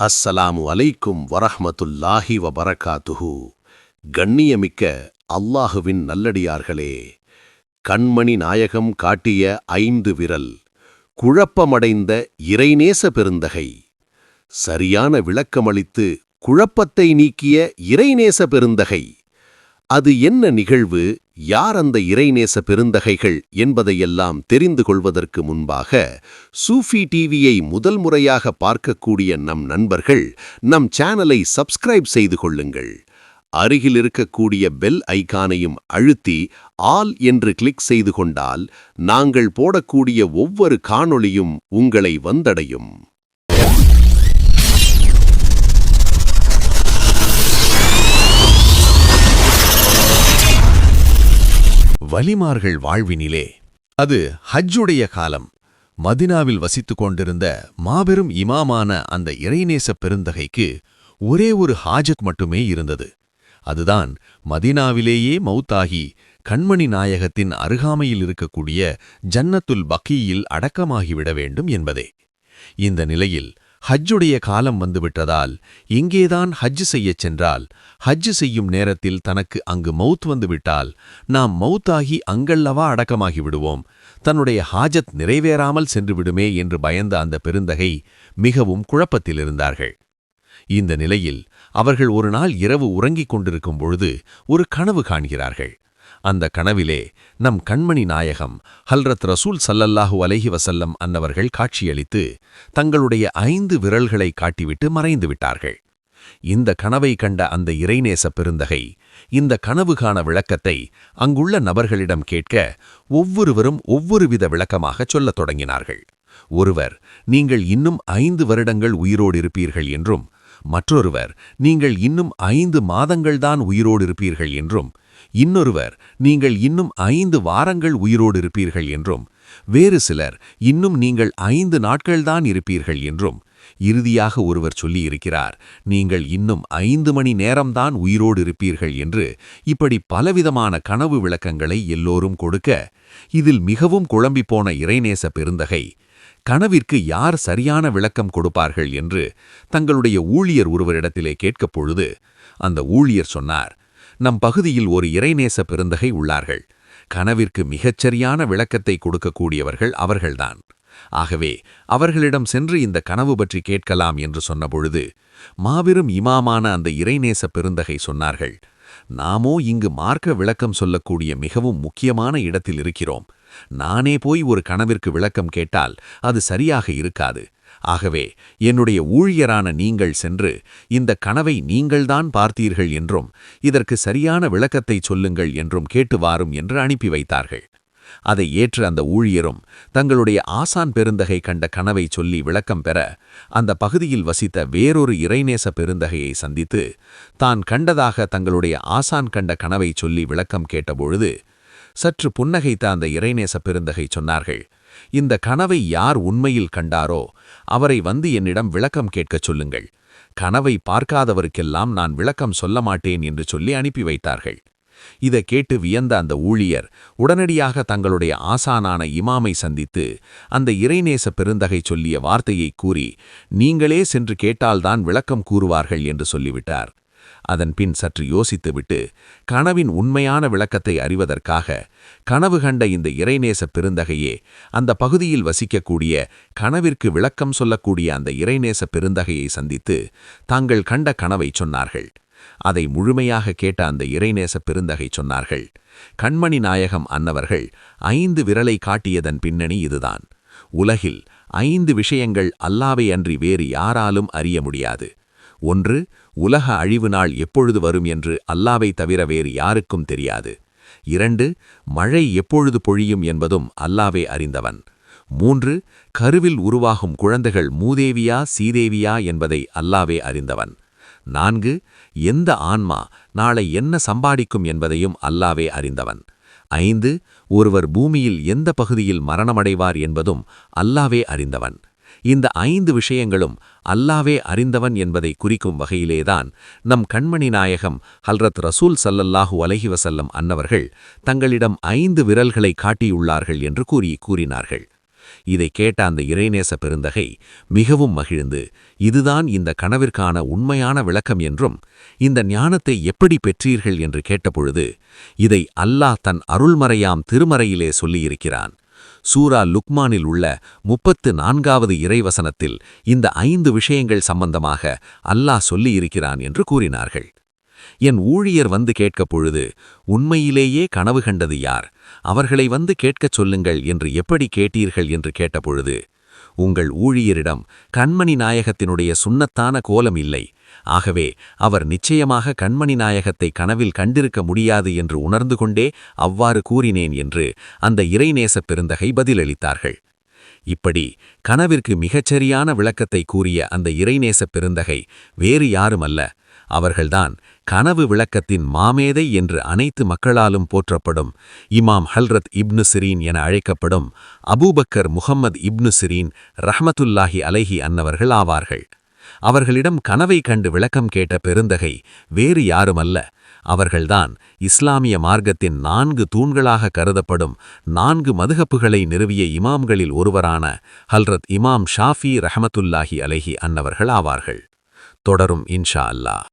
அஸ்ஸலாமு அலைக்கும் வரஹமத்துல்லாஹி வபரகாத்துஹு. கண்ணியமிக்க அல்லாஹுவின் நல்லடியார்களே கண்மணி நாயகம் காட்டிய ஐந்து விரல் குழப்பமடைந்த இறைநேச பெருந்தகை. சரியான விளக்கமளித்து குழப்பத்தை நீக்கிய இறைநேச பெருந்தகை. அது என்ன நிகழ்வு? யார் அந்த இறைநேச பெருந்தகைகள் என்பதையெல்லாம் தெரிந்து கொள்வதற்கு முன்பாக சூஃபி டிவியை முதல் முறையாக பார்க்கக்கூடிய நம் நண்பர்கள் நம் சேனலை சப்ஸ்கிரைப் செய்து கொள்ளுங்கள். அருகில் இருக்கக்கூடிய பெல் ஐக்கானையும் அழுத்தி ஆல் என்று கிளிக் செய்து கொண்டால் நாங்கள் போடக்கூடிய ஒவ்வொரு காணொளியும் உங்களை வந்தடையும். வலிமார்கள் வாழ்வினிலே. அது ஹஜ்ஜுடைய காலம். மதினாவில் வசித்துக் கொண்டிருந்த மாபெரும் இமாமான அந்த இறைநேச பெருந்தகைக்கு ஒரே ஒரு ஹாஜத் மட்டுமே இருந்தது. அதுதான் மதினாவிலேயே மௌத்தாகி கண்மணி நாயகத்தின் அருகாமையில் இருக்கக்கூடிய ஜன்னத்துல் பக்கியில் அடக்கமாகிவிட வேண்டும் என்பதே. இந்த நிலையில் ஹஜ்ஜுடைய காலம் வந்துவிட்டதால் இங்கேதான் ஹஜ் செய்யச் சென்றால் ஹஜ் செய்யும் நேரத்தில் தனக்கு அங்கு மௌத் வந்துவிட்டால் நாம் மவுத்தாகி அங்கல்லவா அடக்கமாகி விடுவோம். தன்னுடைய ஹாஜத் நிறைவேறாமல் சென்றுவிடுமே என்று பயந்த அந்த பெருந்தகை மிகவும் குழப்பத்தில் இருந்தார்கள். இந்த நிலையில் அவர்கள் ஒரு நாள் இரவு உறங்கிக் கொண்டிருக்கும் பொழுது ஒரு கனவு காண்கிறார்கள். அந்த கனவிலே நம் கண்மணி நாயகம் ஹல்ரத் ரசூல் சல்லல்லாஹு அலஹி வசல்லம் அன்னவர்கள் காட்சியளித்து தங்களுடைய ஐந்து விரல்களை காட்டிவிட்டு மறைந்து விட்டார்கள். இந்த கனவை கண்ட அந்த இறைநேச பெருந்தகை இந்த கனவுகான விளக்கத்தை அங்குள்ள நபர்களிடம் கேட்க ஒவ்வொருவரும் ஒவ்வொரு வித விளக்கமாகச் சொல்லத் தொடங்கினார்கள். ஒருவர் நீங்கள் இன்னும் ஐந்து வருடங்கள் உயிரோடு இருப்பீர்கள் என்றும் மற்றொருவர் நீங்கள் இன்னும் ஐந்து மாதங்கள்தான் உயிரோடு இருப்பீர்கள் என்றும் இன்னொருவர் நீங்கள் இன்னும் ஐந்து வாரங்கள் உயிரோடு இருப்பீர்கள் என்றும் வேறு சிலர் இன்னும் நீங்கள் ஐந்து நாட்கள்தான் இருப்பீர்கள் என்றும் இறுதியாக ஒருவர் சொல்லியிருக்கிறார் நீங்கள் இன்னும் ஐந்து மணி நேரம்தான் உயிரோடு இருப்பீர்கள் என்று இப்படி பலவிதமான கனவு விளக்கங்களை எல்லோரும் கொடுக்க இதில் மிகவும் குழம்பிப்போன இறைநேச பெருந்தகை கனவிற்கு யார் சரியான விளக்கம் கொடுப்பார்கள் என்று தங்களுடைய ஊழியர் ஒருவரிடத்திலே கேட்கப் பொழுது அந்த ஊழியர் சொன்னார் நம் பகுதியில் ஒரு இறைநேச பெருந்தகை உள்ளார்கள். கனவிற்கு மிகச்சரியான விளக்கத்தை கொடுக்கக்கூடியவர்கள் அவர்கள்தான். ஆகவே அவர்களிடம் சென்று இந்த கனவு பற்றி கேட்கலாம் என்று சொன்னபொழுது மாபெரும் இமாமான அந்த இறைநேச பெருந்தகை சொன்னார்கள் நாமோ இங்கு மார்க்க விளக்கம் சொல்லக்கூடிய மிகவும் முக்கியமான இடத்தில் இருக்கிறோம். நானே போய் ஒரு கனவிற்கு விளக்கம் கேட்டால் அது சரியாக இருக்காது. ஆகவே என்னுடைய ஊழியரான நீங்கள் சென்று இந்த கனவை நீங்கள்தான் பார்த்தீர்கள் என்றும் இதற்கு சரியான விளக்கத்தை சொல்லுங்கள் என்றும் கேட்டு வாரும் என்று அனுப்பி வைத்தார்கள். அதை ஏற்று அந்த ஊழியரும் தங்களுடைய ஆசான் பெருந்தகை கண்ட கனவை சொல்லி விளக்கம் பெற அந்த பகுதியில் வசித்த வேறொரு இறைநேச பெருந்தகையை சந்தித்து தான் கண்டதாக தங்களுடைய ஆசான் கண்ட கனவை சொல்லி விளக்கம் கேட்டபொழுது சற்று புன்னகைத்த அந்த இறைநேச பெருந்தகை சொன்னார்கள் இந்த கனவை யார் உண்மையில் கண்டாரோ அவரை வந்து என்னிடம் விளக்கம் கேட்கச் சொல்லுங்கள். கனவை பார்க்காதவருக்கெல்லாம் நான் விளக்கம் சொல்ல மாட்டேன் என்று சொல்லி அனுப்பி வைத்தார்கள். இதை கேட்டு வியந்த அந்த ஊழியர் உடனடியாக தங்களுடைய ஆசானான இமாமை சந்தித்து அந்த இறைநேச பெருந்தகை சொல்லிய வார்த்தையை கூறி நீங்களே சென்று கேட்டால்தான் விளக்கம் கூறுவார்கள் என்று சொல்லிவிட்டார். அதன் பின் சற்று யோசித்துவிட்டு கனவின் உண்மையான விளக்கத்தை அறிவதற்காக கனவு கண்ட இந்த இறைநேச பெருந்தகையே அந்த பகுதியில் வசிக்கக்கூடிய கனவிற்கு விளக்கம் சொல்லக்கூடிய அந்த இறைநேச பெருந்தகையை சந்தித்து தாங்கள் கண்ட கனவை சொன்னார்கள். அதை முழுமையாக கேட்ட அந்த இறைநேச பெருந்தகை சொன்னார்கள் கண்மணி நாயகம் அன்னவர்கள் ஐந்து விரலை காட்டியதன் பின்னணி இதுதான். உலகில் ஐந்து விஷயங்கள் அல்லாவை அன்றி வேறு யாராலும் அறிய முடியாது. ஒன்று உலக அழிவு நாள் எப்பொழுது வரும் என்று அல்லாவை தவிர வேறு யாருக்கும் தெரியாது. இரண்டு மழை எப்பொழுது பொழியும் என்பதும் அல்லாவே அறிந்தவன். மூன்று கருவில் உருவாகும் குழந்தைகள் மூதேவியா சீதேவியா என்பதை அல்லாவே அறிந்தவன். நான்கு எந்த ஆன்மா நாளை என்ன சம்பாடிக்கும் என்பதையும் அல்லாவே அறிந்தவன். ஐந்து ஒருவர் பூமியில் எந்த பகுதியில் மரணமடைவார் என்பதும் அல்லாவே அறிந்தவன். இந்த ஐந்து விஷயங்களும் அல்லாவே அறிந்தவன் என்பதை குறிக்கும் வகையிலேதான் நம் கண்மணி நாயகம் ஹல்ரத் ரசூல் சல்லல்லாஹூ அலஹி வசல்லம் அன்னவர்கள் தங்களிடம் ஐந்து விரல்களை காட்டியுள்ளார்கள் என்று கூறி கூறினார்கள். இதை கேட்ட அந்த இறைநேச பெருந்தகை மிகவும் மகிழ்ந்து இதுதான் இந்த கனவிற்கான உண்மையான விளக்கம் என்றும் இந்த ஞானத்தை எப்படி பெற்றீர்கள்? என்று கேட்டபொழுது இதை அல்லாஹ் தன் அருள்மறையாம் திருமறையிலே சொல்லியிருக்கிறான். சூரா லுக்மானில் உள்ள முப்பத்து நான்காவது இறைவசனத்தில் இந்த ஐந்து விஷயங்கள் சம்பந்தமாக அல்லாஹ் சொல்லியிருக்கிறான் என்று கூறினார்கள். என் ஊழியர் வந்து கேட்கப் பொழுது உண்மையிலேயே கனவு கண்டது யார்? அவர்களை வந்து கேட்கச் சொல்லுங்கள் என்று எப்படி கேட்டீர்கள்? என்று கேட்டபொழுது உங்கள் ஊழியரிடம் கண்மணி நாயகத்தினுடைய சுண்ணத்தான கோலம் இல்லை. ஆகவே அவர் நிச்சயமாக கண்மணி நாயகத்தை கனவில் கண்டிருக்க முடியாது என்று உணர்ந்து கொண்டே அவ்வாறு கூறினேன் என்று அந்த இறைநேசப் பெருந்தகை பதிலளித்தார்கள். இப்படி கனவிற்கு மிகச்சரியான விளக்கத்தை கூறிய அந்த இறைநேசப் பெருந்தகை வேறு யாருமல்ல. அவர்கள்தான் கனவு விளக்கத்தின் மாமேதை என்று அனைத்து மக்களாலும் போற்றப்படும் இமாம் ஹல்ரத் இப்னு சிரீன் என அழைக்கப்படும் அபூபக்கர் முகம்மது இப்னு சிரீன் ரஹமத்துல்லாஹி அலைஹி அன்னவர்கள் ஆவார்கள். அவர்களிடம் கனவை கண்டு விளக்கம் கேட்ட பெருந்தகை வேறு யாருமல்ல. அவர்கள்தான் இஸ்லாமிய மார்க்கத்தின் நான்கு தூண்களாக கருதப்படும் நான்கு மதுகப்புகளை நிறுவிய இமாம்களில் ஒருவரான ஹல்ரத் இமாம் ஷாஃபி ரஹமத்துல்லாஹி அலைஹி அன்னவர்கள் ஆவார்கள். தொடரும் இன்ஷா அல்லாஹ்.